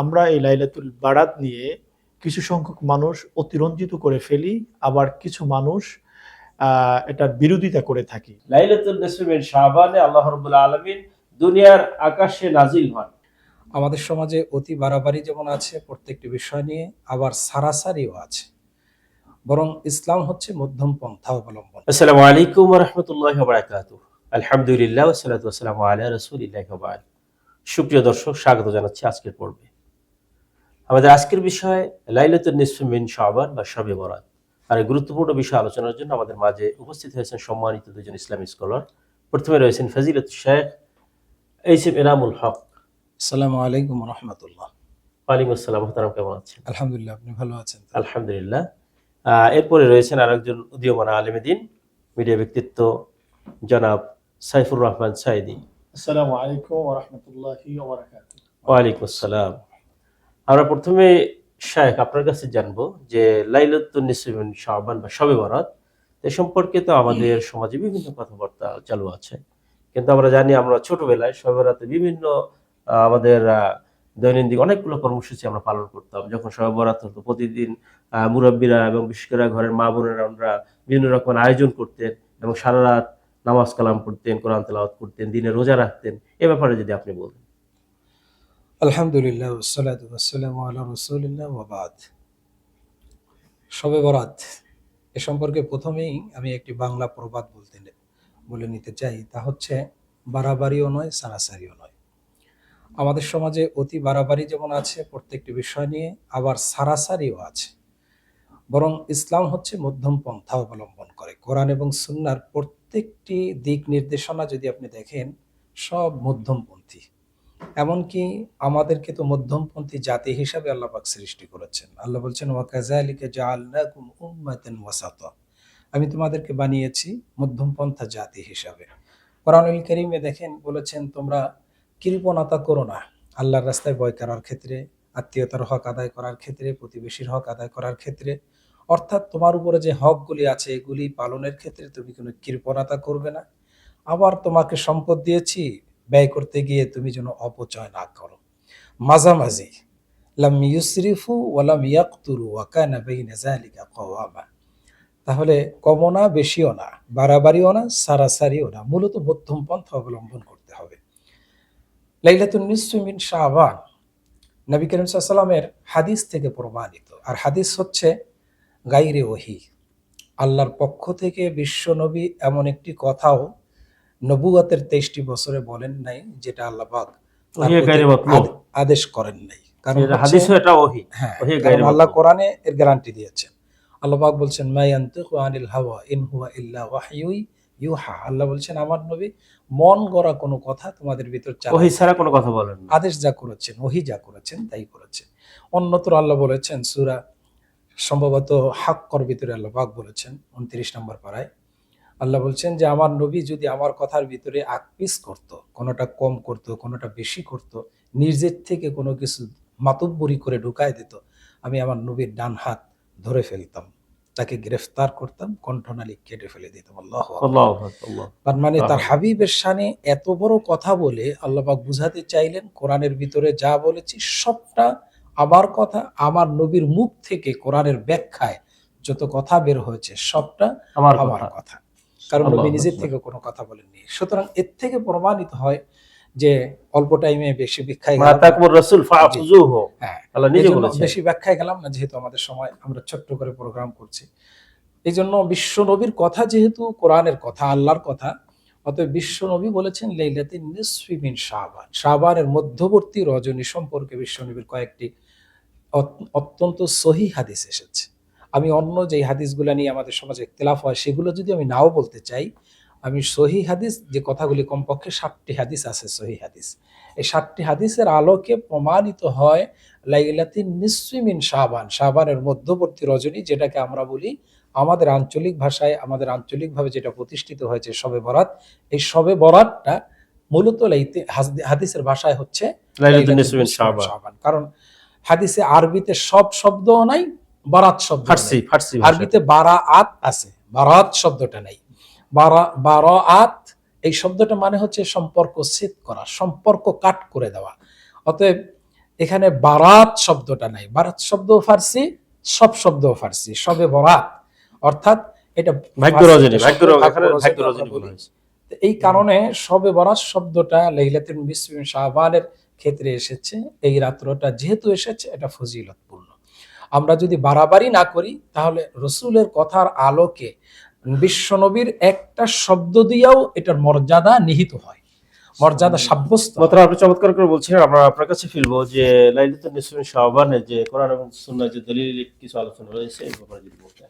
আমরা এই লাইলাতুল বারাত নিয়ে কিছু সংখ্যক মানুষ অতিরঞ্জিত করে ফেলি আবার কিছু মানুষ আহ, এটার বিরোধিতা করে থাকি। লাইলাতুল নিসফিন শাবানে আল্লাহ রাব্বুল আলামিন দুনিয়ার আকাশে নাজিল হন। আমাদের সমাজে অতি বাড়াবাড়ি যেমন আছে প্রত্যেকটি বিষয় নিয়ে আবার সারাসারিও আছে। বরং ইসলাম হচ্ছে মধ্যম পন্থা অবলম্বন। আসসালামু আলাইকুম রাহমাতুল্লাহি ওয়া বারাকাতুহু। আলহামদুলিল্লাহ সালাতু ওয়া আলা রাসূলিল্লাহি ওয়া সুপ্রিয় দর্শক স্বাগত জানাচ্ছি আজকের পর্বে। আমাদের আজকের বিষয় লাইলাতুল নিসফি মিন শাবান বা শবে বরাত। আর এই গুরুত্বপূর্ণ বিষয় আলোচনার জন্য আমাদের মাঝে উপস্থিত হয়েছেন সম্মানিত দুজন ইসলামী স্কলার। প্রথমে রয়েছেন ফাজিলত শেখ এইসিম এনামুল হক। আসসালামু আলাইকুম রহমতুল্লাহ। ওয়ালাইকুম আসসালাম মোহতারাম কেমন আছেন? আলহামদুলিল্লাহ আপনি ভালো আছেন? আলহামদুলিল্লাহ। এরপরে রয়েছেন আরেকজন উদীয়মান আলেমেদিন মিডিয়া ব্যক্তিত্ব জনাব সাইফুর রহমান সাইদি। আসসালামু আলাইকুম ওয়া রাহমাতুল্লাহি ওয়া বারাকাতুহু। ওয়ালাইকুম আসসালাম। আমরা প্রথমে শায়েখ আপনার কাছে জানব যে লাইলাতুন নিসফিন শাবান বা শবে বরাত এ সম্পর্কে তো আমাদের সমাজে বিভিন্ন কথাবার্তা চালু আছে। কিন্তু আমরা জানি আমরা ছোটবেলায় শবে বরাতে বিভিন্ন আমাদের দৈনন্দিন অনেকগুলো কর্মসূচি আমরা পালন করতাম। যখন শবে বরাত হতো, প্রতিদিন মুরব্বীরা এবং বিশেষ করে ঘরের মা বোনেরা আমরা বিভিন্ন রকম আয়োজন করতেন এবং সারা রাত নামাজ কালাম পড়তেন, কোরআন তেলাওয়াত করতেন, দিনে রোজা রাখতেন। এ ব্যাপারে যদি আপনি বলেন। আলহামদুলিল্লাহ ওসালাতু ওয়াসসালামু আলা রাসূলিল্লাহ ওয়া বাদ। শবে বরাত, এ সম্পর্কে প্রথমেই আমি একটি বাংলা প্রবাদ বলতে বলে নিতে চাই, তা হচ্ছে বাড়াবাড়িও নয়, সারাসারিও নয়। আমাদের সমাজে অতি বাড়াবাড়ি যেমন আছে, প্রত্যেকটি বিষয় নিয়ে আবার সারাসারিও আছে। বরং ইসলাম হচ্ছে মধ্যম পন্থা অবলম্বন করে। কোরআন এবং সুন্নার প্রত্যেকটি দিক নির্দেশনা যদি আপনি দেখেন, সব মধ্যমপন্থী। এমনকি আমাদেরকে তো মধ্যমপন্থী জাতি হিসাবে আল্লাহ পাক সৃষ্টি করেছেন। আল্লাহ বলছেন ওয়াসাতা। আমি তোমাদেরকে বানিয়েছি মধ্যমপন্থা জাতি হিসাবে। কোরআনুল করিমে দেখেন, বলেছেন, তোমরা কৃপণতা করো না। আল্লাহর রাস্তায় বয় করার ক্ষেত্রে, আত্মীয়তার হক আদায় করার ক্ষেত্রে, প্রতিবেশীর হক আদায় করার ক্ষেত্রে, অর্থাৎ তোমার উপরে যে হকগুলি আছে, এগুলি পালনের ক্ষেত্রে তুমি কোনো কৃপণতা করবে না। আবার তোমাকে সম্পদ দিয়েছি ব্যয় করতে গিয়ে তুমি যেন অপচয় না করো। মাঝামাঝি, লাম ইউসরিফু ওয়ালাম ইয়াকতুরু ওয়া কানা বাইনা যালিকা কওয়ামা। তাহলে কমও না বেশিও না, বাড়াবাড়িও না, সারাসারিও না, মূলত মধ্যম পন্থা অবলম্বন করতে হবে। লাইলাতুন নিসফি মিন শাবান, নবী করিম সাল্লামের হাদিস থেকে প্রমাণিত। আর হাদিস হচ্ছে গাইরে ওহি, আল্লাহর পক্ষ থেকে বিশ্ব নবী এমন একটি কথাও নবুয়াতের তেইশটি বছরে বলেন নাই যেটা আল্লাহ পাক তার ওহিয়ে প্রতি গায়রে মাতলুব। আদ- আদেশ করেন নাই। কারণ হ্যাঁ ওহি কারণ গায়রে আল্লাহ কোরআনে এর গ্যারান্টি দিয়েছেন। আল্লাহ বলছেন মা ইয়ানতিকু হাওয়া ইন হুয়া ইল্লা ওয়াহয়ুই ইউহা। আল্লাহ বলছেন আমার নবী মন গড়া কোনো কথা তোমাদের ভিতর চালান ওহি ছাড়া কোনো কথা বলেন আদেশ যা করেছেন ওহি যা করেছেন তাই করেছেন। অন্যত্র আল্লাহ বলেছেন সুরা সম্ভবত হাক্কর ভিতরে আল্লাহ পাক বলেছেন উনত্রিশ নম্বর পাড়ায় আল্লাহ বলছেন যে আমার নবী যদি আমার কথার ভিতরে আকপিস করত কোনোটা কম করত কোনোটা বেশি করত নিজের থেকে কোনো কিছু মাতব্বরি করে ঢুকায় দিত আমি আমার নবীর ডান হাত ধরে ফেলতাম। তাকে গ্রেফতার করতাম কণ্ঠনালী কেটে ফেলে দিতাম। আল্লাহ তার মানে তার হাবিবের শানে এত বড় কথা বলে আল্লাপাক বুঝাতে চাইলেন কোরআনের ভিতরে যা বলেছি সবটা আমার কথা আমার নবীর মুখ থেকে কোরআনের ব্যাখ্যায় যত কথা বের হয়েছে সবটা আমার কথা। কারণ নবী নিজের থেকে কোনো কথা বলেননি। সুতরাং এর থেকে প্রমাণিত হয় যে অল্প টাইমে বেশি ব্যাখ্যায় গেলাম না। তাকমুর রাসূল ফাফুজুহু হ্যাঁ আল্লাহ নিজে বলেছেন। বেশি ব্যাখ্যায় গেলাম না যেহেতু আমাদের সময় আমরা ছোট্ট করে প্রোগ্রাম করছি। এই জন্য বিশ্ব নবীর কথা যেহেতু কোরআনের কথা আল্লাহর কথা অতএব বিশ্ব নবী বলেছেন লেইলাতে নিসফিমিন শাহবান শাহবানের মধ্যবর্তী রজনী সম্পর্কে বিশ্ব নবীর কয়েকটি অত- অত্যন্ত সহি হাদিস এসেছে। আমি অন্য যে হাদিসগুলো নিয়ে আমাদের সমাজে ইখতিলাফ হয় সেগুলো যদি আমি নাও বলতে চাই আমি সহি হাদিস যে কথাগুলি কমপক্ষে সাতটি হাদিস আছে সহি হাদিস এই সাতটি হাদিসের আলোকে প্রমাণিত হয় লাইলাতিন নিসফিমিন শাহবান শাহবানের মধ্যবর্তী রজনী যেটাকে আমরা বলি আমাদের আঞ্চলিক ভাষায় আমাদের আঞ্চলিকভাবে যেটা প্রতিষ্ঠিত হয়েছে শবে বরাত এই শবে বরাতটা মূলত হাদিসের ভাষায় হচ্ছে। কারণ হাদিসে আরবিতে সব শব্দও নাই বারাত শব্দ ফার্সি ফার্সি আরবিতে আছে। বারাত শব্দটা নাই। বারা এই শব্দটা মানে হচ্ছে সম্পর্ক ছেদ করা সম্পর্ক কাট করে দেওয়া। অতএব এখানে বারাত শব্দটা নাই। বারাত শব্দ ফার্সি সব শব্দ ফার্সি সবে বরাত। অর্থাৎ এটা এই কারণে সবে বরাত শব্দটা লাইলাতুল নিসফি শাবানের ক্ষেত্রে এসেছে। এই রাত্রটা যেহেতু এসেছে এটা ফজিলতপূর্ণ। আমরা যদি বাড়াবাড়ি না করি তাহলে রসুলের কথার আলোকে বিশ্বনবীর একটা শব্দ দিয়েও এটার মর্যাদা নিহিত হয়। মর্যাদা সাব্যস্ত। মাত্র আপনি চমৎকার করে বলছিলেন আমরা আপনার কাছে ফিরবো যে লাইলাতুন নিসফিন শাবানে যে কোরআন এবং সুন্নাহ যে দলিল কিছু আলোচনা রয়েছে এই ব্যাপারে যদি বলতেন।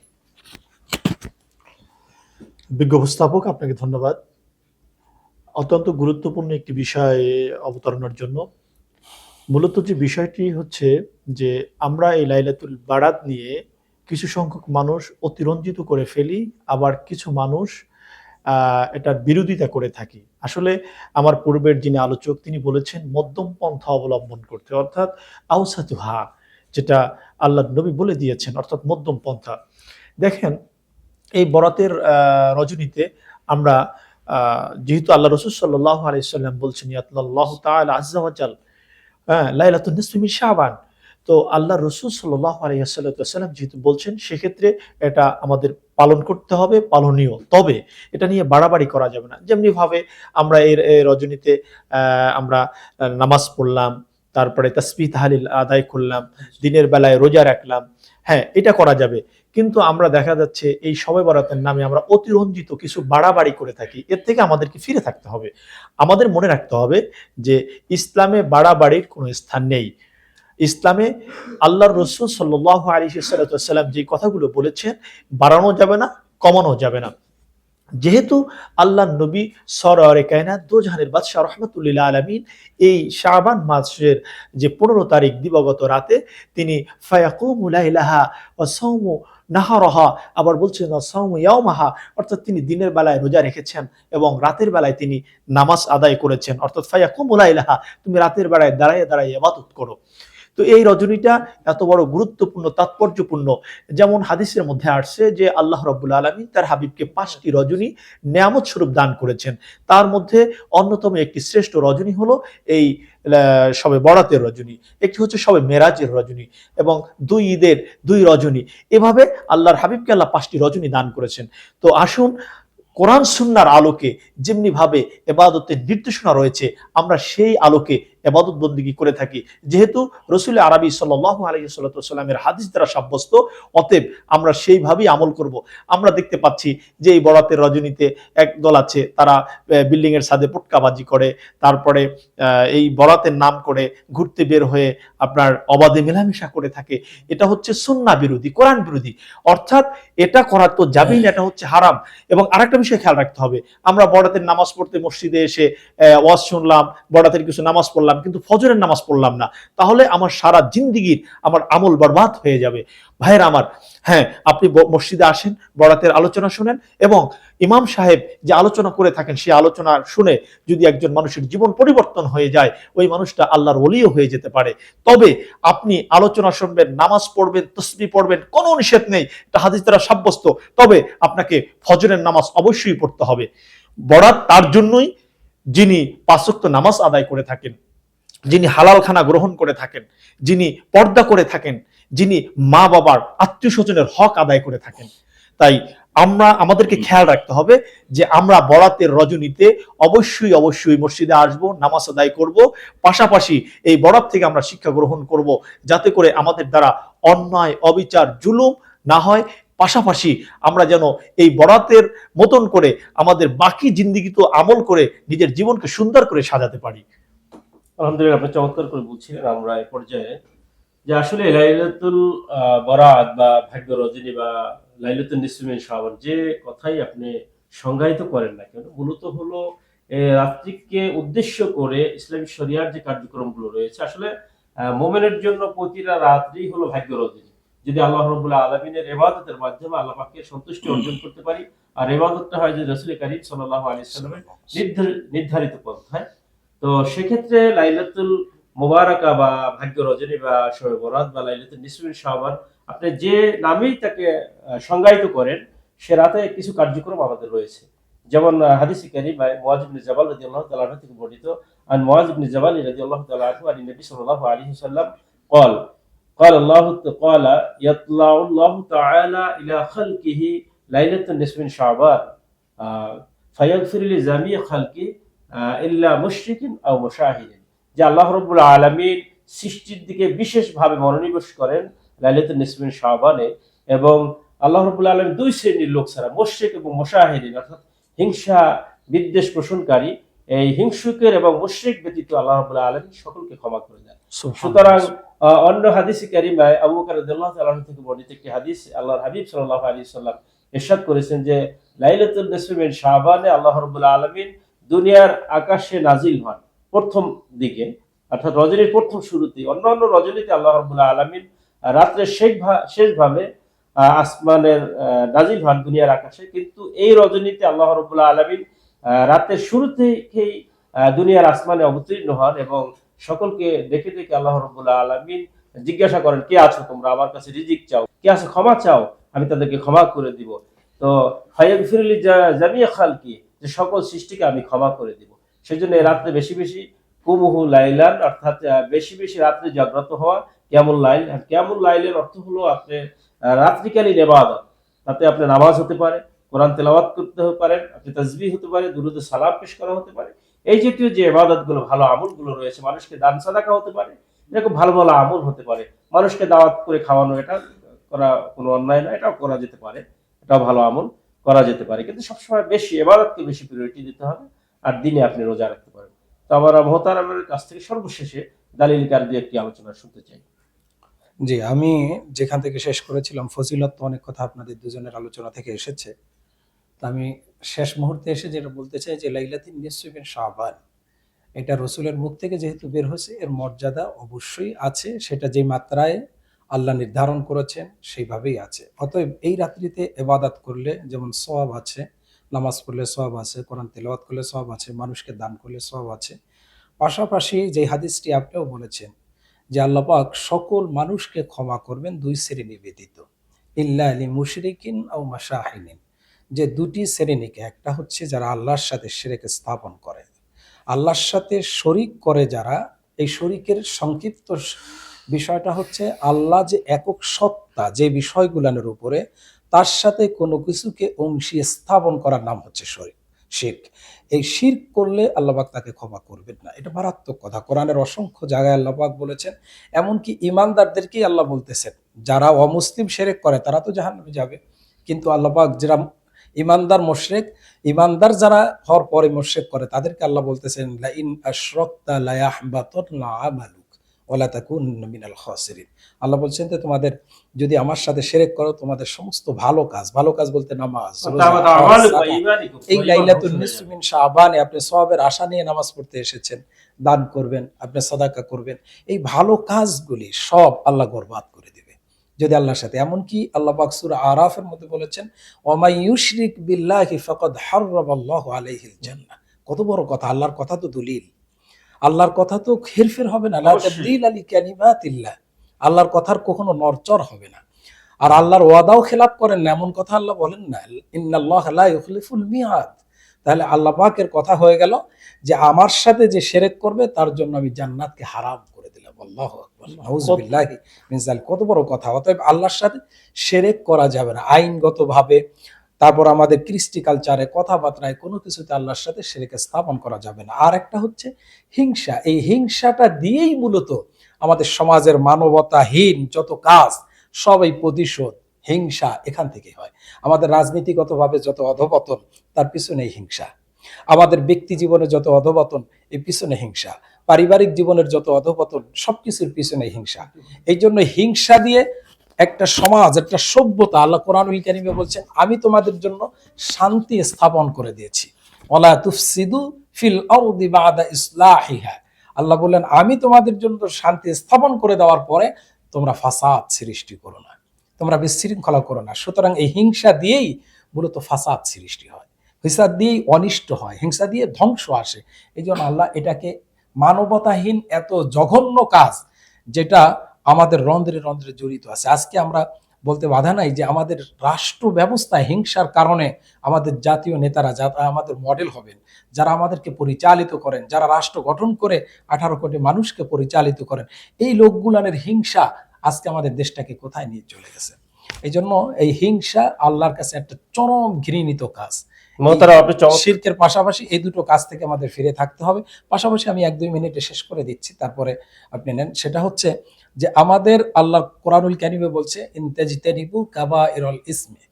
বিজ্ঞ উপস্থাপক আপনাকে ধন্যবাদ। অত্যন্ত গুরুত্বপূর্ণ একটি বিষয় অবতারণার জন্য। মূলত যে বিষয়টি হচ্ছে যে আমরা এই লাইলাতুল বারাত নিয়ে কিছু সংখ্যক মানুষ অতিরঞ্জিত করে ফেলি, আবার কিছু মানুষ এটার বিরোধিতা করে থাকি। আসলে আমার পূর্বের যিনি আলোচক, তিনি বলেছেন, মধ্যম পন্থা অবলম্বন করতে। অর্থাৎ আউসাতুহা যেটা আল্লাহ নবী বলে দিয়েছেন, অর্থাৎ মধ্যম পন্থা। দেখেন, এই বরাতের রজনীতে আমরা যেহেতু আল্লাহ রসুল সাল্লাহ আলাইসাল্লাম বলছেন ইয়াতল্লাহ তাআলা আজ্জা ওয়াজাল হ্যাঁ লাইলাতুন নিসফি মিন শাবান। তো আল্লাহ রসুল সাল্লাহ আলাইসাল্লাম যেহেতু বলছেন, সেক্ষেত্রে এটা আমাদের পালন করতে হবে, পালনীয়। তবে এটা নিয়ে বাড়াবাড়ি করা যাবে না। যেমনিভাবে আমরা এর রজনীতে আমরা নামাজ পড়লাম, তারপরে তসবি তাহালিল আদায় করলাম, দিনের বেলায় রোজা রাখলাম হ্যাঁ এটা করা যাবে। কিন্তু আমরা দেখা যাচ্ছে এই সবাই বরাতের নামে আমরা অতিরঞ্জিত কিছু বাড়াবাড়ি করে থাকি। এর থেকে আমাদেরকে ফিরে থাকতে হবে। আমাদের মনে রাখতে হবে যে ইসলামে বাড়াবাড়ির কোনো স্থান নেই। ইসলামে আল্লাহর রসুল সাল্লাহ আলী সাল্লাম যে কথাগুলো বলেছেন, বাড়ানো যাবে না, কমানো যাবে না। যেহেতু আল্লাহ নবী সরে কায়নাত, দোজাহানের বাদশাহ রহমতুল্লিল্লা আলমিন এই শাবান মাসের যে পনেরো তারিখ দিবগত রাতে তিনি ফায়াকুমুলাইলাহা ও সৌমু নাহারহা, আবার বলছেন সৌমু ইয়াউমাহা অর্থাৎ তিনি দিনের বেলায় রোজা রেখেছেন এবং রাতের বেলায় তিনি নামাজ আদায় করেছেন। অর্থাৎ ফায়াকুমুলাইলাহা তুমি রাতের বেলায় দাঁড়াইয়ে দাঁড়াইয়ে ইবাদত করো। তো এই রজনীটা এত বড় গুরুত্বপূর্ণ, তাৎপর্যপূর্ণ। যেমন হাদিসের মধ্যে আসছে যে আল্লাহ রব্বুল আলমিন তার হাবিবকে পাঁচটি রজনী নেয়ামত স্বরূপ দান করেছেন। তার মধ্যে অন্যতম একটি শ্রেষ্ঠ রজনী হলো এই সবে বরাতের রজনী। একটি হচ্ছে সবে মেরাজের রজনী এবং দুই ঈদের দুই রজনী। এভাবে আল্লাহর হাবিবকে আল্লাহ পাঁচটি রজনী দান করেছেন। তো আসুন, কোরআন সুন্নার আলোকে যেমনি ভাবে এবাদতের নির্দেশনা রয়েছে, আমরা সেই আলোকে এবাদত বন্দিগি করে থাকি। যেহেতু রসুল আরবি সাল্লাহ আলহিসাল্লামের হাদিস দ্বারা সাব্যস্ত, অতএব আমরা সেইভাবেই আমল করব। আমরা দেখতে পাচ্ছি যে এই বরাতের রজনীতে এক দল আছে, তারা বিল্ডিং এর ছাদে পুটকাবাজি করে, তারপরে এই বরাতের নাম করে ঘুরতে বের হয়ে আপনার অবাধে মেলামেশা করে থাকে। এটা হচ্ছে সুন্না বিরোধী, কোরআন বিরোধী। অর্থাৎ এটা করা তো যাবেই না, এটা হচ্ছে হারাম। এবং আরেকটা বিষয় খেয়াল রাখতে হবে। আমরা বরাতের নামাজ পড়তে মসজিদে এসে ওয়াজ শুনলাম, বরাতের কিছু নামাজ পড়লাম কিন্তু ফজরের নামাজ পড়লাম না। তাহলে আমার সারা জিন্দিগির আমার আমল বরবাদ হয়ে যাবে। ভাইয়ের আমার হ্যাঁ আপনি মসজিদে আসেন, বরাতের আলোচনা শুনেন এবং ইমাম সাহেব যে আলোচনা করে থাকেন সেই আলোচনা শুনে যদি একজন মানুষের জীবন পরিবর্তন হয়ে যায়, ওই মানুষটা আল্লাহর ওলিও হয়ে যেতে পারে। তবে আপনি আলোচনা শুনবেন, নামাজ পড়বেন, তসবি পড়বেন, কোনো নিষেধ নেই, এটা হাদিস দ্বারা সাব্যস্ত। তবে আপনাকে ফজরের নামাজ অবশ্যই পড়তে হবে। বরাত তার জন্যই যিনি পাঁচক্ত নামাজ আদায় করে থাকেন। যিনি হালাল খানা গ্রহণ করে থাকেন, যিনি পর্দা করে থাকেন, যিনি মা বাবার আত্মীয় স্বজনের হক আদায় করে থাকেন। তাই আমরা, আমাদেরকে খেয়াল রাখতে হবে যে আমরা বরাতের রজনীতে অবশ্যই অবশ্যই মসজিদে আসব, নামাজ আদায় করব, পাশাপাশি এই বরাত থেকে আমরা শিক্ষা গ্রহণ করব, যাতে করে আমাদের দ্বারা অন্যায়, অবিচার, জুলুম না হয়। পাশাপাশি আমরা যেন এই বরাতের মতন করে আমাদের বাকি জিন্দিগি তো আমল করে নিজের জীবনকে সুন্দর করে সাজাতে পারি। আলহামদুলিল্লাহ আপনি চমৎকার করে বলছিলেন আমরা এই পর্যায়ে। যে আসলে লাইলাতুল বা ভাগ্য রজনী বা লাইলাতুল নিসমিন যে কথাই আপনি সংজ্ঞায়িত করেন না কেন, মূলত হলো রাত্রিকে উদ্দেশ্য করে ইসলামী শরিয়ার যে কার্যক্রমগুলো রয়েছে, আসলে মোমেনের জন্য প্রতিটা রাত্রি হলো ভাগ্য রজনী। যদি আল্লাহ রবুল্লাহ আলমিনের এবাদতের মাধ্যমে আল্লাহ পাকের সন্তুষ্টি অর্জন করতে পারি, আর এবাদতটা হয় যে রসুল করিম সাল্লাহ আলি সাল্লামের নির্ধার- নির্ধারিত পন্থায় তো সেক্ষেত্রে লাইলাতুল মোবারকা বা ভাগ্য রজনী বা শবে বরাত বা লাইলাতুল নিসমিন শাবান আপনি যে নামেই তাকে আহ, সংজ্ঞায়িত করেন সে রাতে কিছু কার্যক্রম আমাদের রয়েছে যেমন আহ, হাদিসে কারিমায় মুয়াজ ইবনে জাবাল রাদিয়াল্লাহু তাআলা আনহু থেকে বর্ণিত عن معاذ بن جبل رضي الله تعالى عنه عن النبي صلى الله عليه وسلم قال قال الله قال يطلع الله تعالى إلى خلقه ليلة النصف من شعبان آه، فيغفر لجميع خلقه ইল্লা মুশরিকিন ও মুশাহিদিন। যে আল্লাহ রব্বুল আলমীর সৃষ্টির দিকে বিশেষভাবে মনোনিবেশ করেন লালিত নিসমিন শাহবানে এবং আল্লাহ রবুল্লা আলম দুই শ্রেণির লোক ছাড়া মোশেক এবং মোশাহিদিন অর্থাৎ হিংসা বিদ্বেষ পোষণকারী এই হিংসুকের এবং মুশ্রিক ব্যতীত আল্লাহ রবুল্লা আলম সকলকে ক্ষমা করে দেন। সুতরাং অন্য হাদিস কারিমায় আবু কারদুল্লাহ আলম থেকে বর্ণিত একটি হাদিস আল্লাহর হাবিব সাল্লাহ আলী সাল্লাম এরশাদ করেছেন যে লাইলাতুল নসমিন শাহবানে আল্লাহ রবুল্লা আলমিন দুনিয়ার আকাশে নাজিল হন প্রথম দিকে অর্থাৎ রজনীর প্রথম শুরুতে অন্যান্য রজনীতে আল্লাহ রাব্বুল আলামিন আহ, রাত্রের শেষ শেষভাবে আসমানের নাজিল হন দুনিয়ার আকাশে। কিন্তু এই রজনীতে আল্লাহ রাব্বুল আলামিন রাতের শুরু থেকেই দুনিয়ার আসমানে অবতীর্ণ হন এবং সকলকে দেখে দেখে আল্লাহ রব্বুল্লাহ আলমিন জিজ্ঞাসা করেন কে আছো তোমরা? আমার কাছে রিজিক চাও। কে আছো ক্ষমা চাও? আমি তাদেরকে ক্ষমা করে দিব। তো ফাইয়াক ফিরলি জামিয়া খালকি যে সকল সৃষ্টিকে আমি ক্ষমা করে দিব। সেজন্য এই রাত্রে বেশি বেশি কুমুহু লাইলান, অর্থাৎ বেশি বেশি রাত্রে জাগ্রত হওয়া, কেমন লাইল কেমন লাইলের অর্থ হলো আপনি রাত্রিকালীন এবাদত তাতে আপনি নামাজ হতে পারে, কোরআন তেলাওয়াত করতে পারেন আপনি তাজবি হতে পারে, দুরুদ সালাম পেশ করা হতে পারে। এই জাতীয় যে এবাদতগুলো ভালো আমলগুলো রয়েছে, মানুষকে দান সাদাকা হতে পারে, এরকম ভালো ভালো আমল হতে পারে। মানুষকে দাওয়াত করে খাওয়ানো, এটা করা কোনো অন্যায় না, এটাও করা যেতে পারে, এটাও ভালো আমল। করা যেতে পারে। কিন্তু সবসময় বেশি এবারতকে বেশি প্রিয়রিটি দিতে হবে আর দিনে আপনি রোজা রাখতে পারেন। তো আমার মোহতারামের কাছ থেকে সর্বশেষে দালিল কার দিয়ে একটি আলোচনা শুনতে চাই। জি, আমি যেখান থেকে শেষ করেছিলাম, ফজিলত তো অনেক কথা আপনাদের দুজনের আলোচনা থেকে এসেছে। তা আমি শেষ মুহূর্তে এসে যেটা বলতে চাই যে, লাইলাতিন নিশ্চয়ই শাহবান এটা রসুলের মুখ থেকে যেহেতু বের হয়েছে, এর মর্যাদা অবশ্যই আছে, সেটা যে মাত্রায় আল্লাহ নির্ধারণ করেছেন, সেইভাবেই আছে। অতএব এই রাত্রিতে এবাদাত করলে যেমন সওয়াব আছে, নামাজ পড়লে সওয়াব আছে, কোরআন তেলাওয়াত করলে সওয়াব আছে, মানুষকে দান করলে সওয়াব আছে। পাশাপাশি যে হাদিসটি আপনিও বলেছেন যে আল্লাহ পাক সকল মানুষকে ক্ষমা করবেন দুই শ্রেণি ব্যতীত। ইল্লা আলী মুশরিকিন ও মাশাহিনিন। যে দুটি শ্রেণীকে, একটা হচ্ছে যারা আল্লাহর সাথে সেরেকে স্থাপন করে। আল্লাহর সাথে শরিক করে যারা, এই শরিকের সংক্ষিপ্ত বিষয়টা হচ্ছে আল্লাহ যে একক সত্তা যে বিষয়গুলানের উপরে, তার সাথে কোনো কিছুকে অংশী স্থাপন করার নাম হচ্ছে শরিক, শির্ক। এই শির্ক করলে আল্লাহবাক তাকে ক্ষমা করবেন না। এটা মারাত্মক কথা। কোরআনের অসংখ্য জায়গায় আল্লাহবাক বলেছেন, এমনকি ইমানদারদেরকেই আল্লাহ বলতেছেন, যারা অমুসলিম সেরেক করে, তারা তো জাহান্নামে যাবে। কিন্তু আল্লাহবাক যারা ইমানদার মোশরেক, ইমানদার যারা হওয়ার পরে মোশরেক করে, তাদেরকে আল্লাহ বলতেছেন ইন আশরাকতা লা ইয়াহবাতান্না আমালুক। ওয়ালা তাকুননা মিনাল খাসিরিন। আল্লাহ বলছেন যে তোমাদের যদি আমার সাথে সেরেক করো তোমাদের সমস্ত ভালো কাজ ভালো কাজ বলতে নামাজ এই লাইলাতুল নিসফ মিন শাবানে আপনি সওয়াবের আশা নিয়ে নামাজ পড়তে এসেছেন দান করবেন আপনি সাদাকা করবেন। এই ভালো কাজগুলি সব আল্লাহ বরবাদ করে দিবে। যদি আল্লাহর সাথে এমনকি আল্লাহ পাক সূরা আরাফের মধ্যে বলেছেন ওয়ামাই ইউশরিক বিল্লাহি ফাকাদ হাররামাল্লাহু আলাইহিল জান্নাহ। কত বড় কথা আল্লাহর কথা তো দলিল। আল্লাহর কথা তো হেরফের হবে না। আলি আল্লাহর কথার কখনো নরচর হবে না। আর আল্লাহর ওয়াদাও খেলাপ করেন না এমন কথা আল্লাহ বলেন না। ইন্নাল্লাহ লা ইউখলিফুল মিয়াদ। তাহলে আল্লাহ পাকের কথা হয়ে গেল যে আমার সাথে যে সেরেক করবে তার জন্য আমি জান্নাতকে হারাম করে দিলাম। আল্লাহ। কত বড় কথা। অতএব আল্লাহর সাথে সেরেক করা যাবে না। আইনগতভাবে তারপর আমাদের কৃষ্টি কালচারে কথাবার্তায় কোনো কিছুতে আল্লাহর সাথে সেরেকে স্থাপন করা যাবে না। আর একটা হচ্ছে হিংসা। এই হিংসাটা দিয়েই মূলত আমাদের সমাজের মানবতাহীন যত কাজ সব এই প্রতিশোধ, হিংসা এখান থেকে হয়। আমাদের রাজনীতিগতভাবে যত অধপতন, তার পিছনে হিংসা। আমাদের ব্যক্তি জীবনে যত অধপতন, এর পিছনে হিংসা। পারিবারিক জীবনের যত অধপতন, সবকিছুর পিছনে হিংসা। এই জন্য হিংসা দিয়ে একটা সমাজ, একটা সভ্যতা আল্লাহ কোরআনুল কারিমে বলছে, আমি তোমাদের জন্য শান্তি স্থাপন করে দিয়েছি। ওলা তুফসিদু ফিল আরদি বাদা ইসলাহিহা। আল্লাহ বললেন, আমি তোমাদের জন্য শান্তি স্থাপন করে দেওয়ার পরে তোমরা ফাসাদ সৃষ্টি করো না। তোমরা বিশৃঙ্খলা করো না। সুতরাং এই হিংসা দিয়েই মূলত ফাসাদ সৃষ্টি হয়। হিংসা দিয়েই অনিষ্ট হয়। হিংসা দিয়ে ধ্বংস আসে। এই জন্য আল্লাহ এটাকে মানবতাহীন এত জঘন্য কাজ, যেটা আমাদের রন্ধ্রে রন্ধ্রে জড়িত আছে। আজকে আমরা বলতে বাধা নাই যে আমাদের রাষ্ট্র ব্যবস্থা হিংসার কারণে আমাদের জাতীয় নেতারা, যারা আমাদের মডেল হবেন, যারা আমাদেরকে পরিচালিত করেন, যারা রাষ্ট্র গঠন করে আঠারো কোটি মানুষকে পরিচালিত করেন, এই লোকগুলানের হিংসা আজকে আমাদের দেশটাকে কোথায় নিয়ে চলে গেছে? এই জন্য এই হিংসা আল্লাহর কাছে একটা চরম ঘৃণিত কাজ। শিরকের পাশাপাশি এই দুটো কাজ থেকে আমাদের ফিরে থাকতে হবে। পাশাপাশি আমি এক দুই মিনিটে শেষ করে দিচ্ছি তারপরে আপনি নেন। সেটা হচ্ছে যে আমাদের আল্লাহ কোরআনুল ক্যানিবে বলছে কাবা ইরল ইসমে।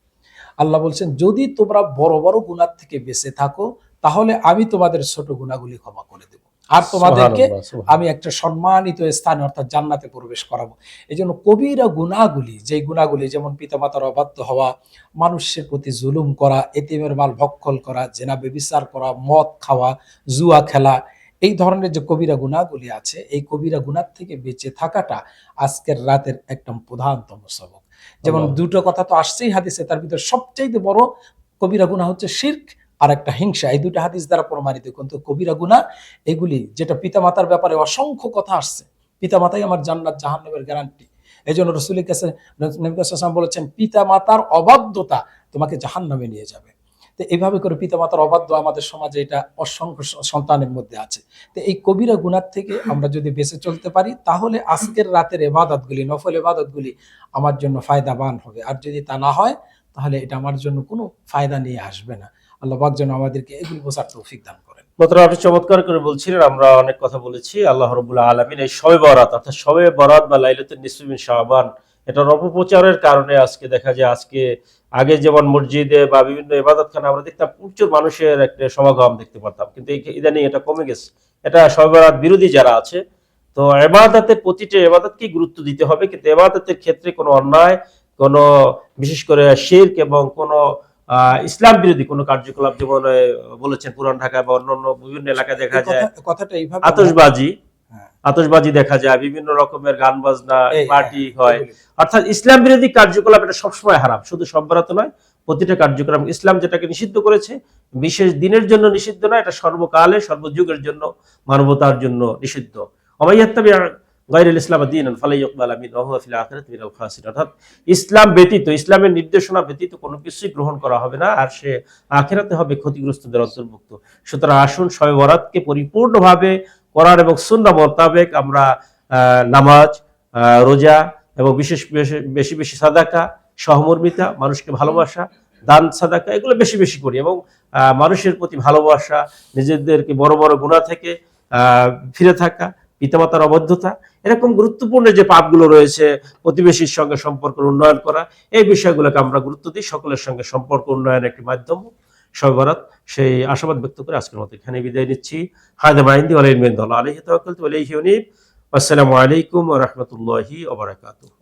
আল্লাহ বলছেন যদি তোমরা বড় বড় গুণার থেকে বেঁচে থাকো তাহলে আমি তোমাদের ছোট গুণাগুলি ক্ষমা করে দেব। আর তোমাদেরকে। আমি একটা সম্মানিত স্থানে অর্থাৎ জান্নাতে প্রবেশ করাবো। এই জন্য কবিরা গুণাগুলি যেই গুণাগুলি যেমন পিতামাতার অবাধ্য হওয়া মানুষের প্রতি জুলুম করা এতিমের মাল ভক্ষল করা জেনা বেবিচার করা মদ খাওয়া জুয়া খেলা এই ধরনের যে কবিরা গুণাগুলি আছে এই কবিরা গুণার থেকে বেঁচে থাকাটা আজকের রাতের একদম প্রধানতম সবক। যেমন দুটো কথা তো আসছেই হাদিসে তার ভিতরে সবচাইতে বড় কবিরা গুণা হচ্ছে শির্ক আর একটা হিংসা। এই দুটো হাদিস দ্বারা প্রমাণিত কিন্তু কবিরা গুণা এগুলি যেটা পিতামাতার ব্যাপারে অসংখ্য কথা আসছে। পিতামাতাই আমার জান্নাত, জাহান্নামের গ্যারান্টি এই জন্য রসুলের কাছে বলেছেন, পিতামাতার অবাধ্যতা তোমাকে জাহান্নামে নিয়ে যাবে। তো এইভাবে করে পিতামাতার অবাধ্য আমাদের সমাজে এটা অসংখ্য সন্তানের মধ্যে আছে। তো এই কবিরা গুণার থেকে আমরা যদি বেঁচে চলতে পারি, তাহলে আজকের রাতের এবাদতগুলি, নফল এবাদতগুলি আমার জন্য ফায়দাবান হবে। আর যদি তা না হয় তাহলে এটা আমার জন্য কোনো ফায়দা নিয়ে আসবে না। আল্লাহ পাক যেন আমাদেরকে এগুলি বোঝার তৌফিক দান করেন। মহতারা আপনি চমৎকার করে বলছিলেন, আমরা অনেক কথা বলেছি। আল্লাহ রবুল্লাহ আলমিন এই শবে বরাত, অর্থাৎ শবে বরাত বা লাইলাতুন নিসফিন শাহবান এটার অপপ্রচারের কারণে আজকে দেখা যায়, আজকে আগে যেমন মসজিদে বা বিভিন্ন ইবাদতখানে আমরা দেখতাম, প্রচুর মানুষের একটা সমাগম দেখতে পারতাম। কিন্তু ইদানিং এটা কমে গেছে। এটা শবে বরাত বিরোধী যারা আছে, তো এবাদতের প্রতিটি এবাদতকে গুরুত্ব দিতে হবে। কিন্তু এবাদতের ক্ষেত্রে কোনো অন্যায় কোনো বিশেষ করে শির্ক এবং কোনো ইসলাম বিরোধী কোনো কার্যকলাপ যেমন বলেছেন পুরান ঢাকা বা অন্যান্য বিভিন্ন এলাকায় দেখা যায়। কথা- কথাটা এইভাবে আতশবাজি। হ্যাঁ। আতশবাজি দেখা যায় বিভিন্ন রকমের গান বাজনা পার্টি হ্যাঁ, হয়। অর্থাৎ ইসলাম বিরোধী কার্যকলাপ এটা সবসময় হারাম শুধু সব্বরাত নয় প্রতিটা কার্যক্রম ইসলাম যেটাকে নিষিদ্ধ করেছে বিশেষ দিনের জন্য নিষিদ্ধ নয় এটা সর্বকালে সর্বযুগের জন্য মানবতার জন্য নিষিদ্ধ। অমাইয়াত্তাবি গায়রুল ইসলাম দিন অর্থাৎ ইসলাম ব্যতীত, ইসলামের নির্দেশনা ব্যতীত কোনো কিছুই গ্রহণ করা হবে না, আর সে আখেরাতে হবে ক্ষতিগ্রস্তদের অন্তর্ভুক্ত। সুতরাং আসুন শবে বরাতকে পরিপূর্ণভাবে করার এবং সুন্নাহ মোতাবেক আমরা নামাজ রোজা এবং বিশেষ বেশি- বেশি বেশি সাদাকা, সহমর্মিতা, মানুষকে ভালোবাসা, দান সাদাকা, এগুলো বেশি বেশি করি এবং মানুষের প্রতি ভালোবাসা, নিজেদেরকে বড় বড় গুণা থেকে ফিরে থাকা পিতামাতার অবাধ্যতা, এরকম গুরুত্বপূর্ণ যে পাপগুলো রয়েছে, প্রতিবেশীর সঙ্গে সম্পর্ক উন্নয়ন করা, এই বিষয়গুলোকে আমরা গুরুত্ব দিই। সকলের সঙ্গে সম্পর্ক উন্নয়নের একটি মাধ্যম। সবরাত সেই আশাবাদ ব্যক্ত করে আজকের মতো এখানে বিদায় নিচ্ছি। হায়দা আসসালামু আলাইকুম ওয়া